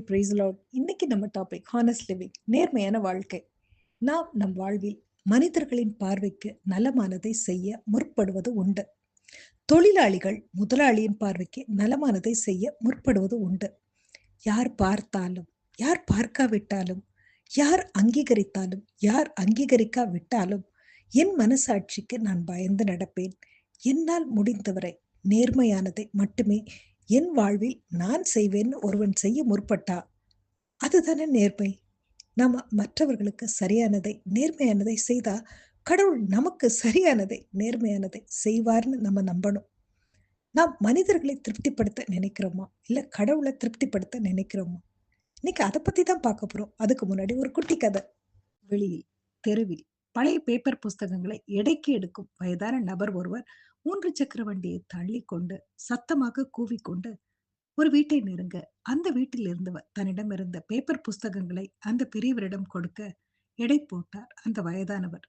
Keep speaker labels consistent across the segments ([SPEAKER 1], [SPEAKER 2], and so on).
[SPEAKER 1] Hi price lot இன்னைக்கு நம்ம topic honest living நேர்மையான வாழ்க்கை. நாம் நம் வாழ்வில் மனிதர்களின் பார்வைக்கு நலமானதை செய்ய முற்படுவது உண்டு. தொழிலாளிகள் முதலாளியின் பார்வைக்கு நலமானதை செய்ய முற்படுவது உண்டு. யார் பார்த்தாலும் யார் பார்க்காவிட்டாலும் யார் அங்கீகரித்தாலும் யார் அங்கீகரிக்காவிட்டாலும் என் மனசாட்சிக்கு நான் பயந்து நடப்பேன். என்னால் முடிந்தவரை நேர்மையானதை மட்டுமே என் வாழ்வில் நான் செய்வேன் ஒருவன் செய்ய முற்பட்டா? அதுதானே நேர்மை. நாம மற்றவர்களுக்கு சரியானதை நேர்மையானதை செய்தா கடவுள் நமக்கு சரியானதை நேர்மையானதை செய்வார்னு நம்ம நம்பணும். நாம் மனிதர்களை திருப்திப்படுத்த நினைக்கிறோமா? இல்லை கடவுளை திருப்திப்படுத்த நினைக்கிறோமா? இன்னைக்கு அதை பத்தி தான் பார்க்க போறோம். அதுக்கு முன்னாடி ஒரு குட்டி கதை. வெளியில் தெருவில் பழைய பேப்பர் புஸ்தகங்களை எடைக்கு எடுக்கும் வயதான நபர் ஒருவர் மூன்று சக்கர வண்டியை தள்ளி கொண்டு சத்தமாக கூவிக்கொண்டு ஒரு வீட்டை நெருங்க. அந்த வீட்டில் இருந்தவர் தன்னிடம் இருந்த பேப்பர் புஸ்தகங்களை அந்த பெரியவரிடம் கொடுக்க எடை போட்டார் அந்த வயதானவர்.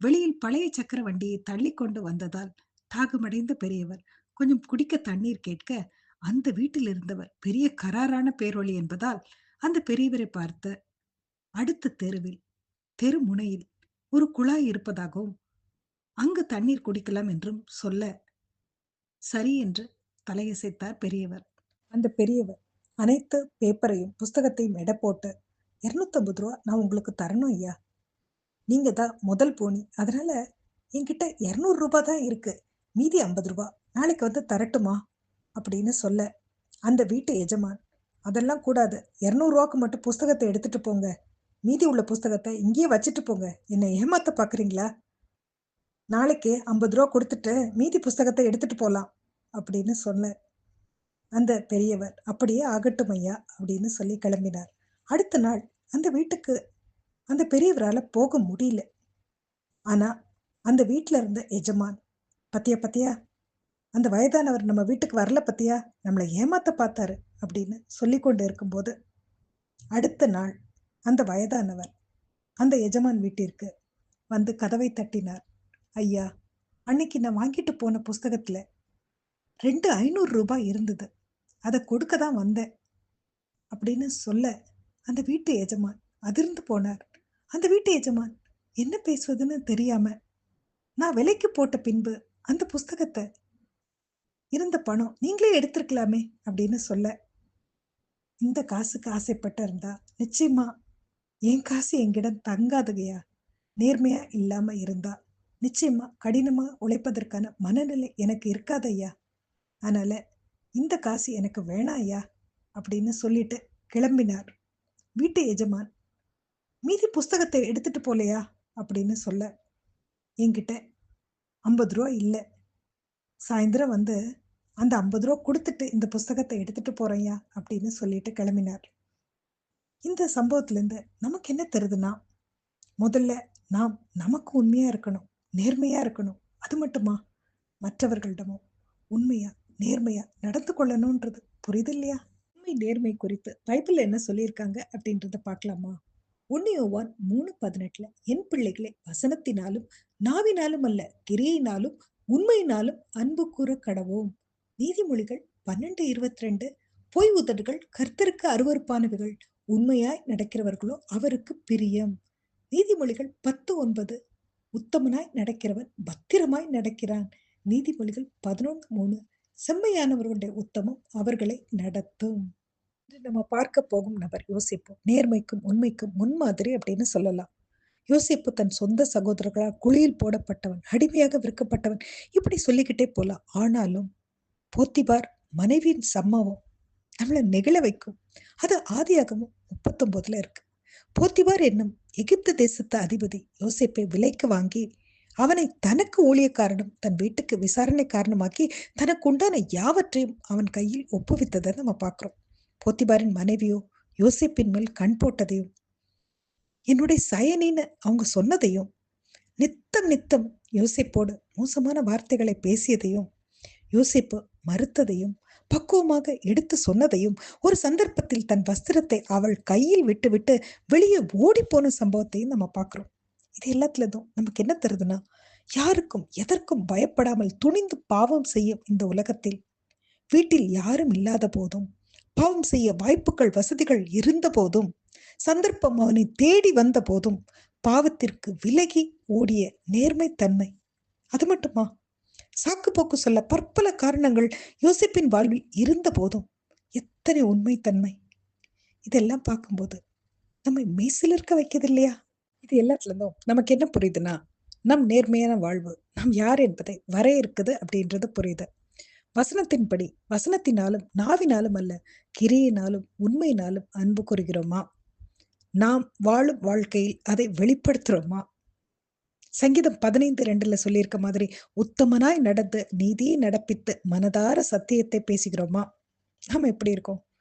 [SPEAKER 1] வெளியில் பழைய சக்கர வண்டியை தள்ளி கொண்டு வந்ததால் தாகமடைந்த பெரியவர் கொஞ்சம் குடிக்க தண்ணீர் கேட்க அந்த வீட்டில் இருந்தவர் பெரிய கராரான பேரொழி என்பதால் அந்த பெரியவரை பார்த்த அடுத்த தெருவில் தெரு முனையில் ஒரு குழாய் இருப்பதாகவும் அங்கு தண்ணீர் குடிக்கலாம் என்றும் சொல்ல சரி என்று தலையசைத்தார் பெரியவர். அந்த பெரியவர் அனைத்து பேப்பரையும் புஸ்தகத்தையும் எடை போட்டு இரநூத்தம்பது ரூபா நான் உங்களுக்கு தரணும் ஐயா. நீங்க தான் முதல் போனி. அதனால என்கிட்ட இரநூறு ரூபா தான் இருக்கு. மீதி ஐம்பது ரூபா நாளைக்கு வந்து தரட்டுமா? அப்படின்னு சொல்ல அந்த வீட்டு எஜமான் அதெல்லாம் கூடாது. இரநூறுவாக்கு மட்டும் புஸ்தகத்தை எடுத்துட்டு போங்க. மீதி உள்ள புஸ்தகத்தை இங்கேயே வச்சுட்டு போங்க. என்னை ஏமாத்த பாக்குறீங்களா? நாளைக்கு ஐம்பது ரூபா கொடுத்துட்டு மீதி புஸ்தகத்தை எடுத்துட்டு போகலாம் அப்படின்னு சொன்ன அந்த பெரியவர் அப்படியே ஆகட்டும் ஐயா அப்படின்னு சொல்லி கிளம்பினார். அடுத்த நாள் அந்த வீட்டுக்கு அந்த பெரியவரால் போக முடியல. ஆனா அந்த வீட்டில் இருந்த எஜமான் பத்தியா பத்தியா அந்த வயதானவர் நம்ம வீட்டுக்கு வரல பத்தியா? நம்மளை ஏமாத்த பார்த்தாரு அப்படின்னு சொல்லி கொண்டு இருக்கும்போது அடுத்த நாள் அந்த வயதானவர் அந்த எஜமான் வீட்டிற்கு வந்து கதவை தட்டினார். ஐயா அன்னைக்கு நான் வாங்கிட்டு போன புஸ்தகத்துல ரெண்டு ஐநூறு ரூபாய் இருந்தது. அதை கொடுக்க தான் வந்தேன் அப்படின்னு சொல்ல அந்த வீட்டு எஜமான் அதிர்ந்து போனார். அந்த வீட்டு எஜமான் என்ன பேசுவதுன்னு தெரியாம நான் விலைக்கு போட்ட பின்பு அந்த புஸ்தகத்தை இருந்த பணம் நீங்களே எடுத்திருக்கலாமே அப்படின்னு சொல்ல இந்த காசுக்கு ஆசைப்பட்டு இருந்தா நிச்சயமா என் காசு என்கிடம் தங்காதுகையா நேர்மையா இல்லாம இருந்தா. நிச்சயமா கடினமா உழைப்பதற்கான மனநிலை எனக்கு இருக்காது ஐயா. அதனால இந்த காசு எனக்கு வேணாம் ஐயா அப்படின்னு சொல்லிட்டு கிளம்பினார். வீட்டு எஜமான் மீதி புஸ்தகத்தை எடுத்துட்டு போலையா? அப்படின்னு சொல்ல என்கிட்ட ஐம்பது ரூபா இல்லை. சாயந்தரம் வந்து அந்த ஐம்பது ரூபா கொடுத்துட்டு இந்த புஸ்தகத்தை எடுத்துட்டு போறேன்யா அப்படின்னு சொல்லிட்டு கிளம்பினார். இந்த சம்பவத்திலேருந்து நமக்கு என்ன தெரியுதுன்னா முதல்ல நாம் நமக்கு உண்மையா இருக்கணும். நேர்மையா இருக்கணும். அது மட்டுமா? மற்றவர்களிடமும் உண்மையா நேர்மையா நடந்து கொள்ளணும்ன்றது புரியுது இல்லையா? உண்மை நேர்மை குறித்து பைபிள் என்ன சொல்லியிருக்காங்க அப்படின்றத பார்க்கலாமா? ஒன்னியோவான் மூணு பதினெட்டுல என் பிள்ளைகளை வசனத்தினாலும் நாவினாலும் அல்ல கிரியினாலும் உண்மையினாலும் அன்பு கூற கடவோம். நீதிமொழிகள் பன்னெண்டு இருபத்தி ரெண்டு பொய் உதடுகள் கர்த்தருக்கு அருவறுப்பானவைகள் உண்மையாய் நடக்கிறவர்களோ அவருக்கு பிரியம். நீதிமொழிகள் பத்து ஒன்பது உத்தமனாய் நடக்கிறவன் பத்திரமாய் நடக்கிறான். நீதிமொழிகள் பதினொன்று மூணு. செம்மையானவர்களுடைய உத்தமம் அவர்களை நடத்தும். நம்ம பார்க்க போகும் நபர் யோசிப்பு நேர்மைக்கும் உண்மைக்கும் முன்மாதிரி அப்படின்னு சொல்லலாம். யோசிப்பு தன் சொந்த சகோதரர்களால் குழியில் போடப்பட்டவன் அடிமையாக விற்கப்பட்டவன் இப்படி சொல்லிக்கிட்டே போலாம். ஆனாலும் போத்திபார் மனைவியின் சம்பவம் நம்மளை நெகிழ வைக்கும். அது ஆதியாகமும் முப்பத்தொன்பதுல இருக்கு. போத்திவார் என்னும் எகிப்து தேசத்து அதிபதி யோசிப்பை விலைக்கு வாங்கி அவனை தனக்கு ஊழியக்காரனும் தன் வீட்டுக்கு விசாரணை காரணமாக்கி தனக்கு உண்டான யாவற்றையும் அவன் கையில் ஒப்புவித்ததை நம்ம பார்க்குறோம். போத்திபாரின் மனைவியோ யோசிப்பின் மேல் கண் போட்டதையும் என்னுடைய சயனின்னு அவங்க சொன்னதையும் நித்தம் நித்தம் யோசிப்போடு மோசமான வார்த்தைகளை பேசியதையும் யோசிப்பு மறுத்ததையும் பக்குவமாக எடுத்து சொன்னதையும் ஒரு சந்தர்ப்பத்தில் தன் வஸ்திரத்தை அவள் கையில் விட்டுவிட்டு வெளியே ஓடி போன சம்பவத்தையும் நம்ம பார்க்குறோம். இது எல்லாத்துலதும் நமக்கு என்ன தருதுன்னா யாருக்கும் எதற்கும் பயப்படாமல் துணிந்து பாவம் செய்யும் இந்த உலகத்தில். வீட்டில் யாரும் இல்லாத போதும் பாவம் செய்ய வாய்ப்புகள் வசதிகள் இருந்த போதும் சந்தர்ப்பம் அவனை தேடி வந்த போதும் பாவத்திற்கு விலகி ஓடிய நேர்மைத்தன்மை. அது மட்டுமா? சாக்கு போக்கு சொல்ல பற்பல காரணங்கள் யோசிப்பின் வாழ்வில் இருந்த போதும். எத்தனை உண்மைத்தன்மை இதெல்லாம் பார்க்கும்போது நம்மை மெய்சிலிருக்க வைக்கிறது இல்லையா இது எல்லாத்துலேருந்தும் நமக்கு என்ன புரியுதுன்னா நம் நேர்மையான வாழ்வு நாம் யார் என்பதை வரையறுக்குது அப்படின்றது புரியுது. வசனத்தின்படி வசனத்தினாலும் நாவினாலும் அல்ல கிரியினாலும் உண்மையினாலும் அன்பு கூறுகிறோமா? நாம் வாழும் வாழ்க்கையில் அதை வெளிப்படுத்துகிறோமா சங்கீதம் பதினைந்து ரெண்டுல சொல்லியிருக்க மாதிரி உத்தமனாய் நடந்து நீதியை நடப்பித்து மனதார சத்தியத்தை பேசுகிறோமா? நாம எப்படி இருக்கோம்?